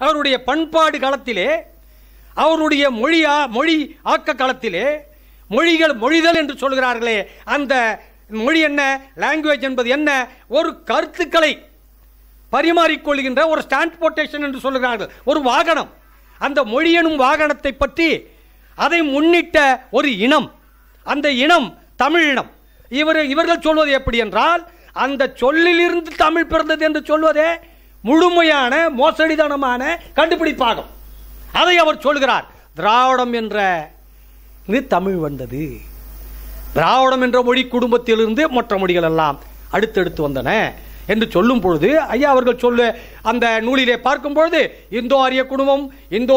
அவருடைய பண்பாடு காலத்திலே அவருடைய மொழியா மொழி ஆக்க காலத்திலே மொழிகள் மொழிதல் என்று சொல்கிறார்களே அந்த மொழி என்ன லாங்குவேஜ் என்பது என்ன ஒரு கருத்துக்களை பரிமாறிக்கொள்கின்ற ஒரு டிரான்ஸ்போர்ட்டேஷன் என்று சொல்கிறார்கள் ஒரு வாகனம். அந்த மொழி எனும் வாகனத்தை பற்றி அதை முன்னிட்ட ஒரு இனம். அந்த இனம் தமிழினம் இவர் இவர்கள் சொல்வது எப்படி என்றால் அந்த சொல்லிலிருந்து தமிழ் பிறந்தது என்று சொல்வதே முழுமையான மோசடிதனமான கண்டுபிடிப்பாகும். அதை அவர் சொல்கிறார். திராவிடம் என்ற இது தமிழ் வந்தது. திராவிடம் என்ற மொழி குடும்பத்திலிருந்து மற்ற மொழிகள் எல்லாம் அடுத்தடுத்து வந்தன என்று சொல்லும் பொழுது ஐயா அவர்கள் சொல்ல அந்த நூலிலே பார்க்கும் பொழுது இந்தோ ஆரிய குடும்பம் இந்தோ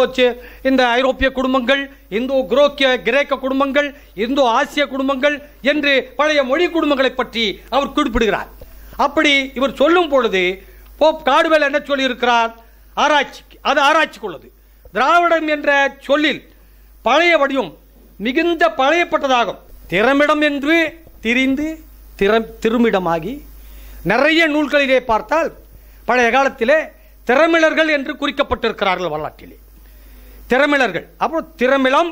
இந்த ஐரோப்பிய குடும்பங்கள் இந்தோ குரோக்கிய கிரேக்க குடும்பங்கள் இந்தோ ஆசிய குடும்பங்கள் என்று பழைய மொழி குடும்பங்களை பற்றி அவர் குறிப்பிடுகிறார். அப்படி இவர் சொல்லும் பொழுது போப் காடுவேல் என்ன சொல்லியிருக்கிறார்? ஆராய்ச்சி அது ஆராய்ச்சிக்குள்ளது. திராவிடம் என்ற சொல்லில் பழைய வடிவம் மிகுந்த பழையப்பட்டதாகும். திறமிடம் என்று திரிந்து திற திருமிடமாகி நிறைய நூல்களிலே பார்த்தால் பழைய காலத்திலே திறமிழர்கள் என்று குறிக்கப்பட்டிருக்கிறார்கள் வரலாற்றிலே. திறமிழர்கள். அப்புறம் திறமிளம்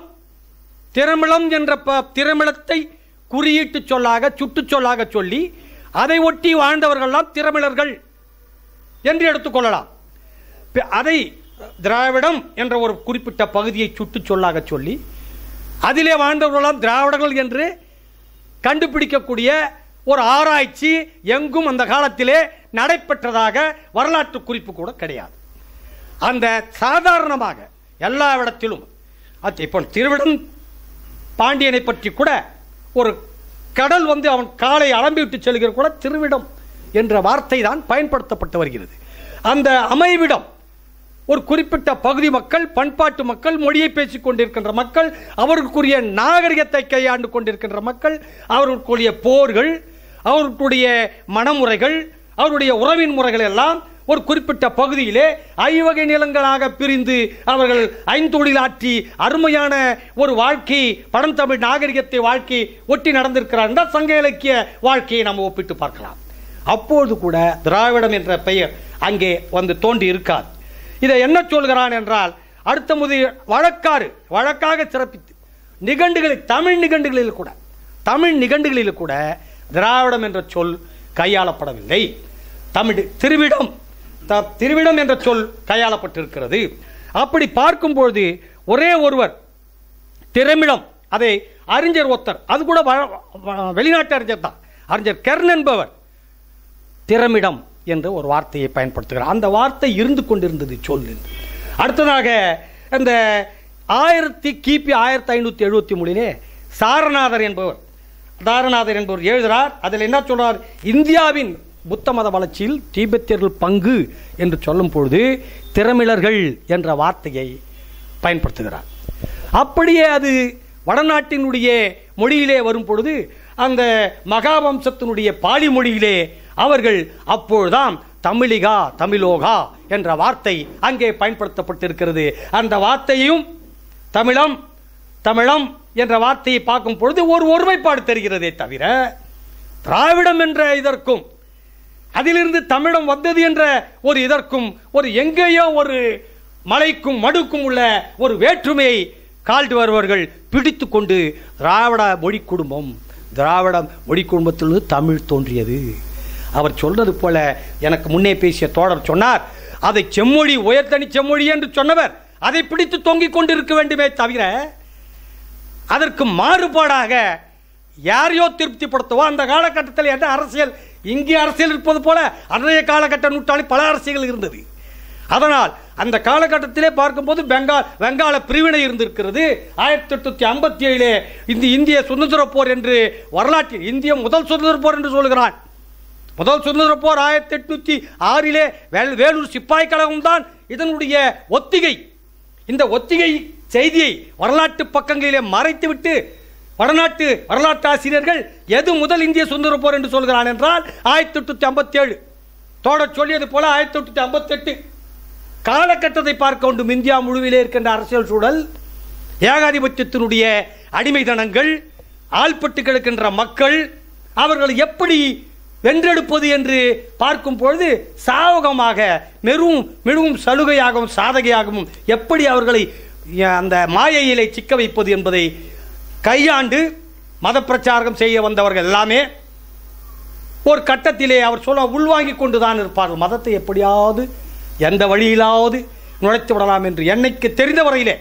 திறமிளம் என்ற ப திறமிளத்தை குறியீட்டு சொல்லாக சுட்டுச்சொல்லாக சொல்லி அதை ஒட்டி வாழ்ந்தவர்கள்லாம் திறமிழர்கள். என்று எடுத்துக்கொள்ளலாம் அதை திராவிடம் என்ற ஒரு குறிப்பிட்ட பகுதியை சுட்டுச் சொல்லாக சொல்லி அதிலே வாழ்ந்தவர்களெல்லாம் திராவிடர்கள் என்று கண்டுபிடிக்கக்கூடிய ஒரு ஆராய்ச்சி எங்கும் அந்த காலத்திலே நடைபெற்றதாக வரலாற்று குறிப்பு கூட கிடையாது. அந்த சாதாரணமாக எல்லா இடத்திலும் அது இப்போ திருவிடம் பாண்டியனை பற்றி கூட ஒரு கடல் வந்து அவன் காலை அலம்பிவிட்டு செல்கிற கூட திருவிடம். என்ற வார்த்தை தான் பயன்படுத்தப்பட்டு வருகிறது. அந்த அமைவிடம் ஒரு குறிப்பிட்ட பகுதி மக்கள் பண்பாட்டு மக்கள் மொழியை பேசிக் கொண்டிருக்கின்ற மக்கள் அவர்களுக்குரிய நாகரிகத்தை கையாண்டு கொண்டிருக்கின்ற மக்கள் அவர்களுக்குரிய போர்கள் அவர்களுடைய மனமுறைகள் அவருடைய உறவின் முறைகள் எல்லாம் ஒரு குறிப்பிட்ட பகுதியிலே ஐவகை நிலங்களாக பிரிந்து அவர்கள் ஐந்தொழிலாற்றி அருமையான ஒரு வாழ்க்கை பழந்தமிழ் நாகரிகத்தை வாழ்க்கை ஒட்டி நடந்திருக்கிறார் என்றால் சங்க இலக்கிய வாழ்க்கையை நம்ம ஒப்பிட்டு பார்க்கலாம். அப்போது கூட திராவிடம் என்ற பெயர் அங்கே வந்து தோன்றி இருக்காது இதை என்ன சொல்கிறான் என்றால் அடுத்த முதிய வழக்காறு வழக்காக சிறப்பித்து நிகண்டுகளில் தமிழ் நிகண்டுகளில் கூட தமிழ் நிகண்டுகளில் கூட திராவிடம் என்ற சொல் கையாளப்படவில்லை. தமிழ் திருவிடம் த- திருவிடம் என்ற சொல் கையாளப்பட்டிருக்கிறது. அப்படி பார்க்கும்பொழுது ஒரே ஒருவர் திறமிடம் அதை அறிஞர் ஒத்தர் அது கூட வ- வெளிநாட்டு அறிஞர் தான். அறிஞர் கெர்ன் என்பவர் திறமிடம் என்ற ஒரு வார்த்தையை பயன்படுத்துகிறார். அந்த வார்த்தை இருந்து கொண்டிருந்தது சொல் அடுத்ததாக அந்த ஆயிரத்தி கிபி ஆயிரத்தி ஐநூற்றி எழுபத்தி மூணிலே சாரநாதர் என்பவர் சாரநாதர் என்பவர் எழுதுகிறார் அதில் என்ன சொல்றார்? இந்தியாவின் புத்த மத வளர்ச்சியில் தீபெத்தியர்கள் பங்கு என்று சொல்லும் பொழுது திறமிழர்கள் என்ற வார்த்தையை பயன்படுத்துகிறார். அப்படியே அது வடநாட்டினுடைய மொழியிலே வரும் பொழுது அந்த மகாவம்சத்தினுடைய பாலி மொழியிலே அவர்கள் அப்பொழுதுதான் தமிழிகா தமிழோகா என்ற வார்த்தை அங்கே பயன்படுத்தப்பட்டிருக்கிறது. அந்த வார்த்தையும் தமிழம் தமிழம் என்ற வார்த்தையை பார்க்கும் பொழுது ஒரு ஒருமைப்பாடு தெரிகிறதே தவிர திராவிடம் என்ற இதற்கும் அதிலிருந்து தமிழம் வந்தது என்ற ஒரு இதற்கும் ஒரு எங்கேயோ ஒரு மலைக்கும் மடுக்கும் உள்ள ஒரு வேற்றுமையை கால்டு வருவர்கள் பிடித்து கொண்டு திராவிட மொழி குடும்பம் திராவிட மொழி குடும்பத்திலிருந்து தமிழ் தோன்றியது. அவர் சொல்றது போல எனக்கு முன்னே பேசிய தோழர் சொன்னார். அதை செம்மொழி உயர்த்தனி செம்மொழி என்று சொன்னவர். அதை பிடித்து தொங்கிக் கொண்டிருக்க வேண்டுமே தவிர அதற்கு மாறுபாடாக யாரையோ திருப்திப்படுத்துவோம் அந்த காலகட்டத்தில் என்ன அரசியல் இங்கே அரசியல் இருப்பது போல அன்றைய காலகட்ட நூற்றாண்டில் பல அரசியல் இருந்தது. அதனால் அந்த காலகட்டத்திலே பார்க்கும்போது பெங்கால் வங்காள பிரிவினை இருந்திருக்கிறது. ஆயிரத்தி எட்நூத்தி ஐம்பத்தி ஏழிலே இந்த இந்திய சுதந்திர போர் என்று வரலாற்றில் இந்திய முதல் சுதந்திர போர் என்று சொல்கிறான் முதல் சுதந்திர போர் ஆயிரத்தி எட்நூத்தி ஆறிலே வேல் வேலூர் சிப்பாய் கழகம் தான் இதனுடைய ஒத்திகை. இந்த ஒத்திகை செய்தியை வரலாற்று பக்கங்களிலே மறைத்துவிட்டு வடநாட்டு வரலாற்று ஆசிரியர்கள் எது முதல் இந்திய சுதந்திர போர் என்று சொல்கிறான் என்றால் ஆயிரத்தி எட்நூத்தி ஐம்பத்தி ஏழு தோட சொல்லியது போல ஆயிரத்தி எட்நூத்தி ஐம்பத்தி எட்டு காலகட்டத்தை பார்க்க வேண்டும். இந்தியா முழுவிலே இருக்கின்ற அரசியல் சூழல் ஏகாதிபத்தியத்தினுடைய அடிமைதனங்கள் ஆள்பட்டு கிடக்கின்ற மக்கள் அவர்கள் எப்படி வென்றெடுப்பது என்று பார்க்கும் பொழுது சாவகமாக மெருவும் மிகவும் சலுகையாகவும் சாதகையாகவும் எப்படி அவர்களை அந்த மாயையிலே சிக்க வைப்பது என்பதை கையாண்டு மத பிரச்சாரம் செய்ய வந்தவர்கள் எல்லாமே ஒரு கட்டத்திலே அவர் சொல்ல கொண்டு தான் இருப்பார்கள். மதத்தை எப்படியாவது எந்த வழியிலாவது நுழைத்து விடலாம் என்று என்னைக்கு தெரிந்த வரையிலே.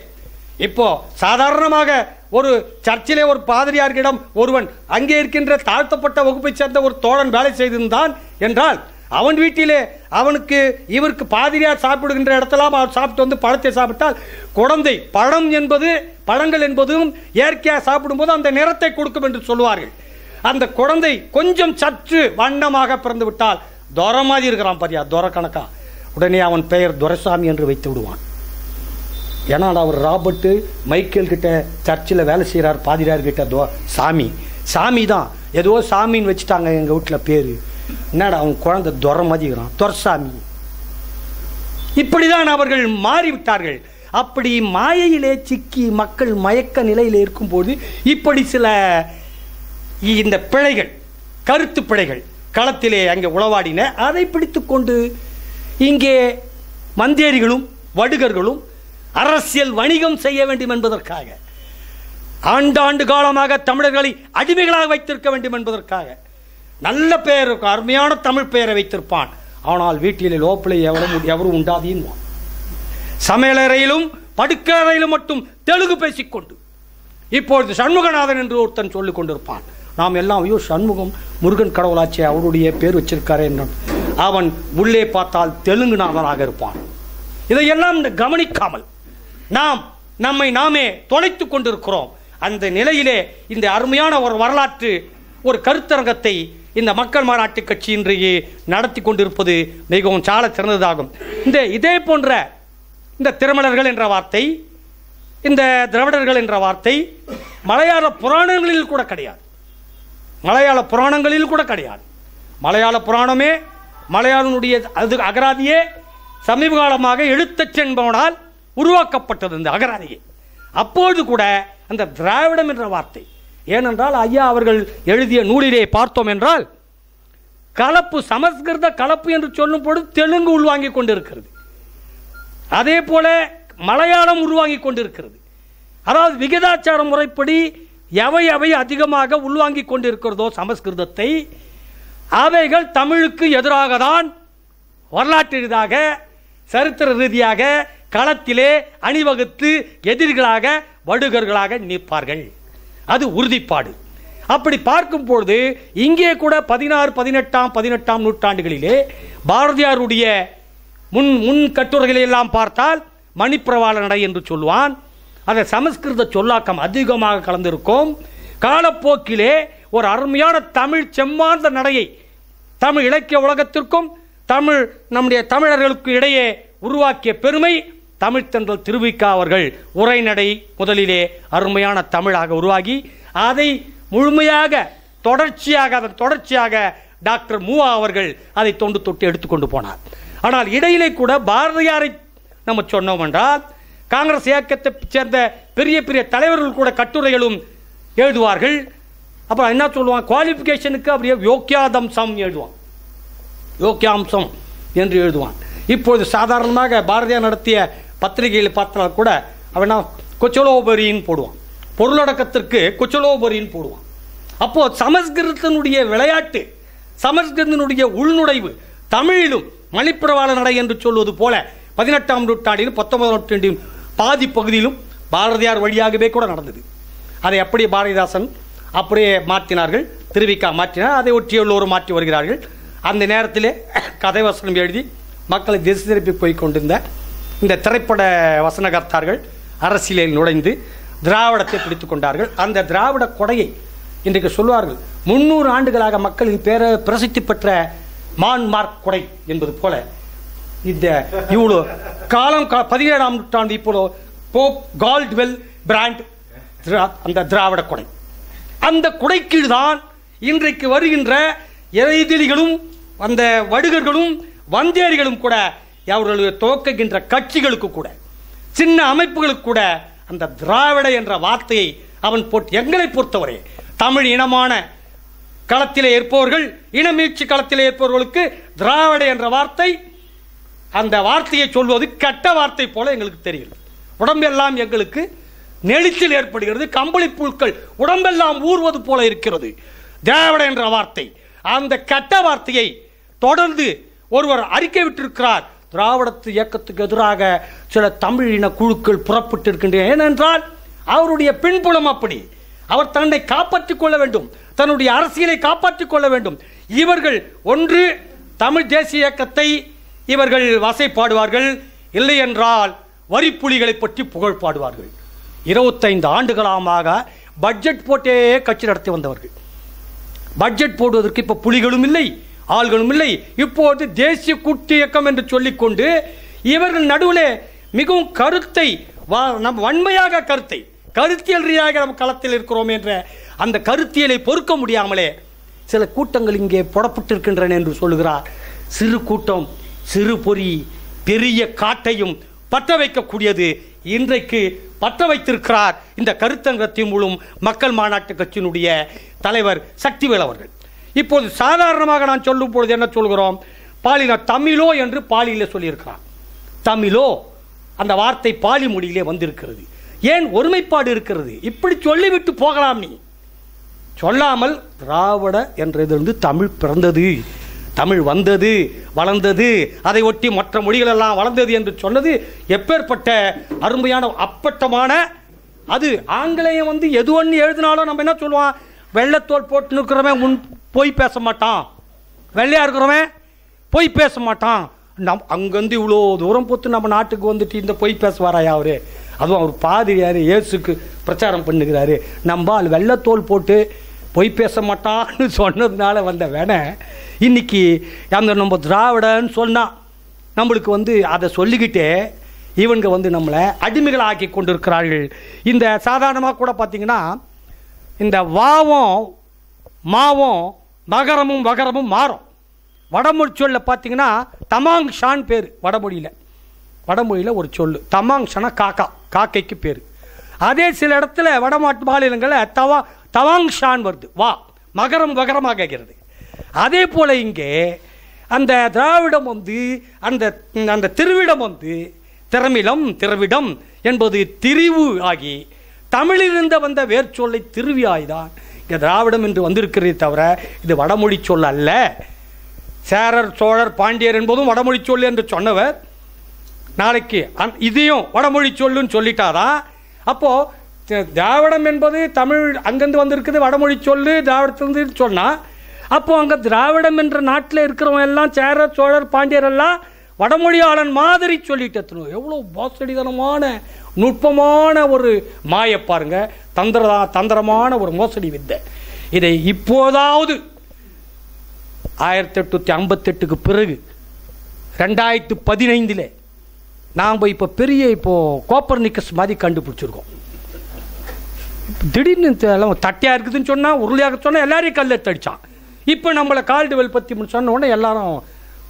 இப்போ சாதாரணமாக ஒரு சர்ச்சிலே ஒரு பாதிரியார்களிடம் ஒருவன் அங்கே இருக்கின்ற தாழ்த்தப்பட்ட வகுப்பைச் சேர்ந்த ஒரு தோழன் வேலை செய்திருந்தான் என்றால் அவன் வீட்டிலே அவனுக்கு இவருக்கு பாதிரியார் சாப்பிடுகின்ற இடத்தெல்லாம் அவர் சாப்பிட்டு வந்து பழத்தை சாப்பிட்டால் குழந்தை பழம் என்பது பழங்கள் என்பதும் இயற்கையாக சாப்பிடும்போது அந்த நிறத்தை கொடுக்கும் என்று சொல்லுவார்கள். அந்த குழந்தை கொஞ்சம் சற்று வண்ணமாக பிறந்து விட்டால் துரை மாதிரி இருக்கிறான் பாரியா துரை கணக்கா. உடனே அவன் பெயர் துரைசாமி என்று வைத்து விடுவான். ஏன்னா அவர் ராபர்ட்டு மைக்கேல் கிட்ட சர்ச்சில் வேலை செய்கிறார் பாதிரியார் கிட்ட தோ சாமி. சாமி தான். ஏதோ சாமின்னு வச்சுட்டாங்க எங்கள் வீட்டில் பேர். என்னடா அவன் குழந்தை துரை மாதிரி துரசாமி இப்படிதான் அவர்கள் மாறிவிட்டார்கள். அப்படி மாயையிலே சிக்கி மக்கள் மயக்க நிலையில் இருக்கும்போது இப்படி சில இந்த பிழைகள் கருத்து பிழைகள் களத்திலே அங்கே உளவாடின. அதை பிடித்துக்கொண்டு இங்கே மந்தேரிகளும் வடுகர்களும் அரசியல் வணிகம் செய்ய வேண்டும் என்பதற்காக ஆண்டாண்டு காலமாக தமிழர்களை அடிமைகளாக வைத்திருக்க வேண்டும் என்பதற்காக நல்ல பெயர் இருக்கும் அருமையான தமிழ் பெயரை வைத்திருப்பான். ஆனால் வீட்டில் லோப்பிலை எவரும் எவரும் உண்டாதீன்வான் சமையலறையிலும் படுக்கறையிலும் மட்டும் தெலுங்கு பேசிக்கொண்டு இப்பொழுது சண்முகநாதன் என்று ஒருத்தன் சொல்லிக் கொண்டிருப்பான். நாம் எல்லாம் ஐயோ சண்முகம் முருகன் கடவுளாச்சே அவருடைய பேர் வச்சிருக்காரே என்றான் அவன் உள்ளே பார்த்தால் தெலுங்கு நாதனாக இருப்பான். இதையெல்லாம் கவனிக்காமல் நாம் நம்மை நாமே தொலைத்து கொண்டிருக்கிறோம். அந்த நிலையிலே இந்த அருமையான ஒரு வரலாற்று ஒரு கருத்தரங்கத்தை இந்த மக்கள் மாநாட்டு கட்சி இன்றைக்கு நடத்தி கொண்டிருப்பது மிகவும் சால சிறந்ததாகும். இந்த இதே போன்ற இந்த திருமலர்கள் என்ற வார்த்தை இந்த திராவிடர்கள் என்ற வார்த்தை மலையாள புராணங்களில் கூட கிடையாது. மலையாள புராணங்களில் கூட கிடையாது. மலையாள புராணமே மலையாளனுடைய அது அகராதியே சமீப காலமாக எழுத்தச் என்பவனால் உருவாக்கப்பட்டது இந்த அகராதியை. அப்பொழுது கூட அந்த திராவிடம் என்ற வார்த்தை. ஏனென்றால் ஐயா அவர்கள் எழுதிய நூலிலே பார்த்தோம் என்றால் கலப்பு சமஸ்கிருத கலப்பு என்று சொல்லும் பொழுது தெலுங்கு உள்வாங்கி கொண்டிருக்கிறது. அதே போல மலையாளம் உருவாங்கி கொண்டிருக்கிறது. அதாவது விகிதாச்சார முறைப்படி எவை எவை அதிகமாக உள்வாங்கி கொண்டிருக்கிறதோ சமஸ்கிருதத்தை அவைகள் தமிழுக்கு எதிராக தான் வரலாற்று ரீதியாக சரித்திர ரீதியாக களத்திலே அணிவகுத்து எதிரிகளாக வடுகர்களாக நிற்பார்கள். அது உறுதிப்பாடு. அப்படி பார்க்கும் பொழுது இங்கே கூட பதினாறு பதினெட்டாம் பதினெட்டாம் நூற்றாண்டுகளிலே பாரதியாருடைய முன் முன் கட்டுரைகளை எல்லாம் பார்த்தால் மணிப்பிரவாள நடை என்று சொல்வான் அதை சமஸ்கிருத சொல்லாக்கம் அதிகமாக கலந்திருக்கும். காலப்போக்கிலே ஒரு அருமையான தமிழ் செம்மாந்த நடையை தமிழ் இலக்கிய உலகத்திற்கும் தமிழ் நம்முடைய தமிழர்களுக்கு இடையே உருவாக்கிய பெருமை தமிழ் திருவிக்கா அவர்கள் உரைநடை முதலிலே அருமையான தமிழாக உருவாகி அதை முழுமையாக தொடர்ச்சியாக அதன் தொடர்ச்சியாக டாக்டர் மூவா அவர்கள் அதை தொண்டு தொட்டு எடுத்துக்கொண்டு போனார். ஆனால் இடையிலே கூட பாரதியாரை நம்ம சொன்னோம் என்றால் காங்கிரஸ் இயக்கத்தை சேர்ந்த பெரிய பெரிய தலைவர்கள் கூட கட்டுரைகளும் எழுதுவார்கள். அப்புறம் என்ன சொல்லுவான் குவாலிஃபிகேஷனுக்கு அப்படியே யோக்கியாதம்சம் எழுதுவான். யோக்கியாம்சம் என்று எழுதுவான். இப்பொழுது சாதாரணமாக பாரதியார் நடத்திய பத்திரிகையில் பார்த்தால் கூட அவனா கொச்சலோபரின்னு போடுவான். பொருளடக்கத்திற்கு கொச்சலோபரின்னு போடுவான். அப்போ சமஸ்கிருதத்தினுடைய விளையாட்டு சமஸ்கிருதத்தினுடைய உள்நுழைவு தமிழிலும் மணிப்பிரவாள நடை என்று சொல்வது போல பதினெட்டாம் நூற்றாண்டிலும் பத்தொன்பதாம் நூற்றாண்டிலும் பாதி பகுதியிலும் பாரதியார் வழியாகவே கூட நடந்தது. அதை அப்படியே பாரதிதாசன் அப்படியே மாற்றினார்கள் திருவிக்கா மாற்றினார் அதை ஒட்டியுள்ளோரும் மாற்றி வருகிறார்கள். அந்த நேரத்திலே கதை வசனம் எழுதி மக்களை திசை திருப்பி போய் கொண்டிருந்த இந்த திரைப்பட வசனகர்த்தார்கள் அரசியலில் நுழைந்து திராவிடத்தை பிடித்துக் கொண்டார்கள். அந்த திராவிட கொடையை இன்றைக்கு சொல்வார்கள். முன்னூறு ஆண்டுகளாக மக்களின் பேர பிரசித்தி பெற்ற மான்மார்க் கொடை என்பது போல இந்த இவ்வளோ காலம் பதினேழாம் நூற்றாண்டு இப்போ போப் கால்ட்வெல் பிராண்ட் திரா- அந்த திராவிட கொடை. அந்த குடைக்கீழ் தான் இன்றைக்கு வருகின்ற எதிரிகளும் அந்த வடுகர்களும் வந்தேரிகளும் கூட அவர்களுடைய துவக்குகின்ற கட்சிகளுக்கு கூட சின்ன அமைப்புகளுக்கு கூட அந்த திராவிட என்ற வார்த்தையை அவன் போட்டு எங்களை பொறுத்தவரை தமிழ் இனமான களத்திலே இருப்பவர்கள் இனமீழ்ச்சி களத்திலே இருப்பவர்களுக்கு திராவிட என்ற வார்த்தை அந்த வார்த்தையை சொல்வது கெட்ட வார்த்தை போல எங்களுக்கு தெரிகிறது உடம்பெல்லாம் எங்களுக்கு நெளிச்சல் ஏற்படுகிறது கம்பளி புழுக்கள் உடம்பெல்லாம் ஊறுவது போல இருக்கிறது. திராவிட என்ற வார்த்தை அந்த கெட்ட வார்த்தையை தொடர்ந்து ஒருவர் அறிக்கை விட்டிருக்கிறார். திராவிடத்து இயக்கத்துக்கு எதிராக சில தமிழ் இன குழுக்கள் புறப்பட்டு இருக்கின்றன ஏனென்றால் அவருடைய பின்புலம் அப்படி. அவர் தன்னை காப்பாற்றிக் கொள்ள வேண்டும். தன்னுடைய அரசியலை காப்பாற்றிக் கொள்ள வேண்டும். இவர்கள் ஒன்று தமிழ் தேசிய இயக்கத்தை இவர்கள் வசைப்பாடுவார்கள். இல்லை என்றால் வரிப்புலிகளை பற்றி புகழ் பாடுவார்கள். இருபத்தைந்து ஆண்டுகளாக பட்ஜெட் போட்டே கட்சி நடத்தி வந்தவர்கள். பட்ஜெட் போடுவதற்கு இப்போ புலிகளும் இல்லை. ஆள்களும் இல்லை. இப்போது தேசிய கூட்டு இயக்கம் என்று சொல்லிக்கொண்டு இவர்கள் நடுவில் மிகவும் கருத்தை வா- நம் வன்மையாக கருத்தை கருத்தியல் ரீதியாக நம்ம களத்தில் இருக்கிறோம் என்ற அந்த கருத்தியலை பொறுக்க முடியாமலே சில கூட்டங்கள் இங்கே புடப்பட்டிருக்கின்றன என்று சொல்லுகிறார். சிறு கூட்டம் சிறு பொறி பெரிய காட்டையும் பற்ற வைக்கக்கூடியது இன்றைக்கு பற்ற வைத்திருக்கிறார். இந்த கருத்தங்கத்தின் மூலம் மக்கள் மாநாட்டு கட்சியினுடைய தலைவர் சக்திவேல் அவர்கள். இப்போது சாதாரணமாக நான் சொல்லும் பொழுது என்ன சொல்கிறோம்? பாலின தமிழோ என்று பாலியில் சொல்லியிருக்கிறான் தமிழோ அந்த வார்த்தை பாலி மொழியிலே வந்திருக்கிறது. ஏன் ஒருமைப்பாடு இருக்கிறது? இப்படி சொல்லிவிட்டு போகலாம் நீ. சொல்லாமல் திராவிட என்றதிலிருந்து தமிழ் பிறந்தது. தமிழ் வந்தது வளர்ந்தது அதை ஒட்டி மற்ற மொழிகளெல்லாம் வளர்ந்தது என்று சொன்னது எப்பேற்பட்ட அருமையான அப்பட்டமான அது ஆங்கிலேயம் வந்து எது ஒன்று எழுதினாலும் நம்ம என்ன சொல்லுவோம்? வெள்ளத்தோல் போட்டு நிற்கிறவன் முன் போய் பேச மாட்டான். வெள்ளையா இருக்கிறவன் பொய் பேச மாட்டான். நம் அங்கேருந்து இவ்வளோ தூரம் போத்து நம்ம நாட்டுக்கு வந்துட்டு இந்த பொய் பேசுவாராயா அவரு? அதுவும் அவர் பாதிரியார் இயேசுக்கு பிரச்சாரம் பண்ணுகிறாரு. நம்ம ஆள் வெள்ளத்தோல் போட்டு பொய் பேச மாட்டான்னு சொன்னதுனால வந்த வேணை. இன்னைக்கு அந்த நம்ம திராவிடன்னு சொன்னால் நம்மளுக்கு வந்து அதை சொல்லிக்கிட்டே இவங்க வந்து நம்மளை அடிமைகள் ஆக்கி கொண்டிருக்கிறார்கள். இந்த சாதாரணமாக கூட பார்த்தீங்கன்னா இந்த வாவும் மாவும் மகரமும் வகரமும் மாறும். வடமொழி சொல்ல பார்த்தீங்கன்னா தமாங் ஷான் பேர் வடமொழியில். வடமொழியில் ஒரு சொல் தமாங் ஷனா காக்கா காக்கைக்கு பேர். அதே சில இடத்துல வடமாட்டு மாநிலங்களில் தவா தவாங் ஷான் வருது. வா மகரம் வகரமாக ஆகிறது அதே போல் இங்கே அந்த திராவிடம் வந்து அந்த அந்த திருவிடம் வந்து திறமிலம் திரவிடம் என்பது திரிவு ஆகி தமிழிலிருந்து வந்த வேர்ச்சொல்லை திருவியாய்தான் இங்கே திராவிடம் என்று வந்திருக்கிறதே தவிர இது வடமொழி சொல் அல்ல. சேரர் சோழர் பாண்டியர் என்பதும் வடமொழி சொல் என்று சொன்னவர். நாளைக்கு அந் இதையும் வடமொழி சொல்லுன்னு சொல்லிட்டாதான் அப்போ திராவிடம் என்பது தமிழ் அங்கேருந்து வந்திருக்குது வடமொழி சொல்லு திராவிடத்திலிருந்து சொன்னால் அப்போ அங்கே திராவிடம் என்ற நாட்டில் இருக்கிறவங்க எல்லாம் சேரர் சோழர் பாண்டியர் எல்லாம் வடமொழியாளன் மாதிரி சொல்லிட்டு எத்தனும் எவ்வளோ மோசடிதனமான நுட்பமான ஒரு மாய பாருங்க. தந்திரதா தந்திரமான ஒரு மோசடி வித்தை. இதை இப்போதாவது ஆயிரத்தி எட்நூற்றி ஐம்பத்தெட்டுக்கு பிறகு ரெண்டாயிரத்து பதினைந்தில் நாம் இப்போ பெரிய இப்போ கோப்பர் நிக்கஸ் மாதிரி கண்டுபிடிச்சிருக்கோம். திடீர்னு தட்டையாக இருக்குதுன்னு சொன்னால் உருளையாக சொன்னால் எல்லாரையும் கல் எடுத்து இப்போ நம்மளை கால்டுவெல் பற்றி சொன்ன உடனே எல்லாரும்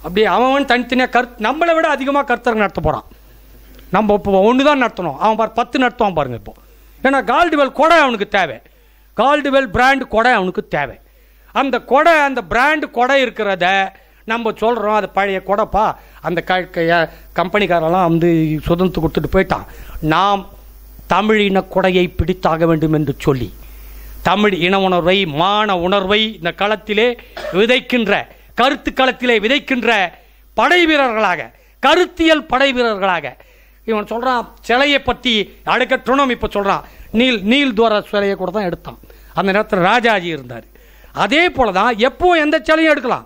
அப்படியே அவன் தனித்தனியாக கருத் நம்மளை விட அதிகமாக கருத்தரங்க நடத்த போகிறான் நம்ம இப்போ ஒன்று தான் நடத்தணும். அவன் பார் பத்து நடத்துவான் பாருங்கள் இப்போ. ஏன்னா கால்டுவெல் கொடை அவனுக்கு தேவை. கால்டுவெல் பிராண்ட் கொடை அவனுக்கு தேவை. அந்த கொடை அந்த பிராண்டு கொடை இருக்கிறத நம்ம சொல்கிறோம் அது பழைய கொடைப்பா. அந்த க கம்பெனிக்காரெல்லாம் வந்து சுதந்திரத்து கொடுத்துட்டு போயிட்டான். நாம் தமிழ் இன கொடையை பிடித்தாக வேண்டும் என்று சொல்லி தமிழ் இன உணர்வை மான உணர்வை இந்த களத்திலே விதைக்கின்ற கருத்து களத்திலே விதைக்கின்ற படை வீரர்களாக கருத்தியல் படை வீரர்களாக இவன் சொல்றான் சிலையை பற்றி அடுக்கட்டுணும் இப்போ சொல்றான் நீல் நீல் துவார சிலையை கூட தான் எடுத்தான். அந்த நேரத்தில் ராஜாஜி இருந்தார். அதே போல தான் எப்போ எந்த சிலையும் எடுக்கலாம்.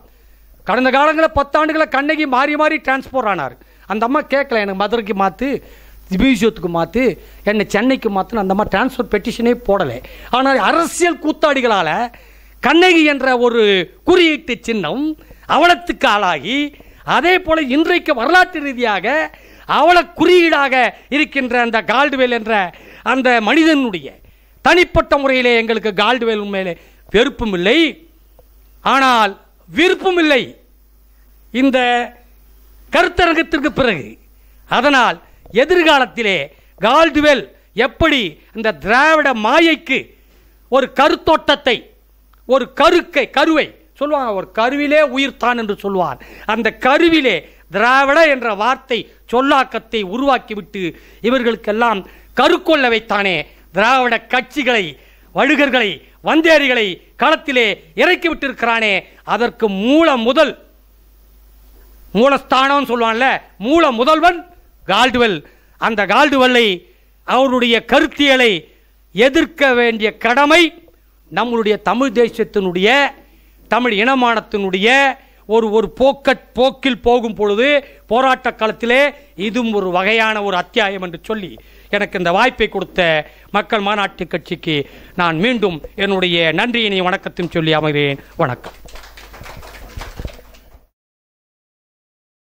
கடந்த காலங்களில் பத்தாண்டுகளை கண்ணகி மாறி மாறி டிரான்ஸ்போர் ஆனார். அந்த அம்மா கேட்கல எனக்கு மதுரைக்கு மாற்று மியூசியத்துக்கு மாற்று என்னை சென்னைக்கு மாற்றுன்னு அந்த அம்மா டிரான்ஸ்ஃபர் பெட்டிஷனே போடலை. ஆனால் அரசியல் கூத்தாடிகளால் கண்ணகி என்ற ஒரு குறியீட்டு சின்னம் அவலத்துக்கு ஆளாகி அதே போல இன்றைக்கு வரலாற்று ரீதியாக அவல குறியீடாக இருக்கின்ற அந்த கால்டுவேல் என்ற அந்த மனிதனுடைய தனிப்பட்ட முறையிலே எங்களுக்கு கால்டுவேல் மேலே வெறுப்பும் இல்லை ஆனால் விருப்பம் இல்லை இந்த கருத்தரங்கத்திற்கு பிறகு அதனால் எதிர்காலத்திலே கால்டுவெல் எப்படி இந்த திராவிட மாயைக்கு ஒரு கருத்தோட்டத்தை ஒரு கருக்கை கருவை சொல்லுவாங்க ஒரு கருவிலே உயிர்த்தான் என்று சொல்வார். அந்த கருவிலே திராவிட என்ற வார்த்தை சொல்லாக்கத்தை உருவாக்கிவிட்டு இவர்களுக்கெல்லாம் கருக்கொள்ள வைத்தானே. திராவிட கட்சிகளை வழுகர்களை வந்தேரிகளை களத்திலே இறக்கி விட்டிருக்கிறானே அதற்கு மூல முதல் மூலஸ்தானம் சொல்லுவான்ல மூல முதல்வன் கால்டுவெல். அந்த கால்டுவெல்லை அவருடைய கருத்தியலை எதிர்க்க வேண்டிய கடமை நம்மளுடைய தமிழ் தேசத்தினுடைய தமிழ் இனமானத்தினுடைய ஒரு ஒரு போக்க போக்கில் போகும் பொழுது போராட்ட காலத்திலே இதுவும் ஒரு வகையான ஒரு அத்தியாயம் என்று சொல்லி எனக்கு இந்த வாய்ப்பை கொடுத்த மக்கள் மாநாட்டு கட்சிக்கு நான் மீண்டும் என்னுடைய நன்றியினை வணக்கத்தையும் சொல்லி அமைகிறேன். வணக்கம்.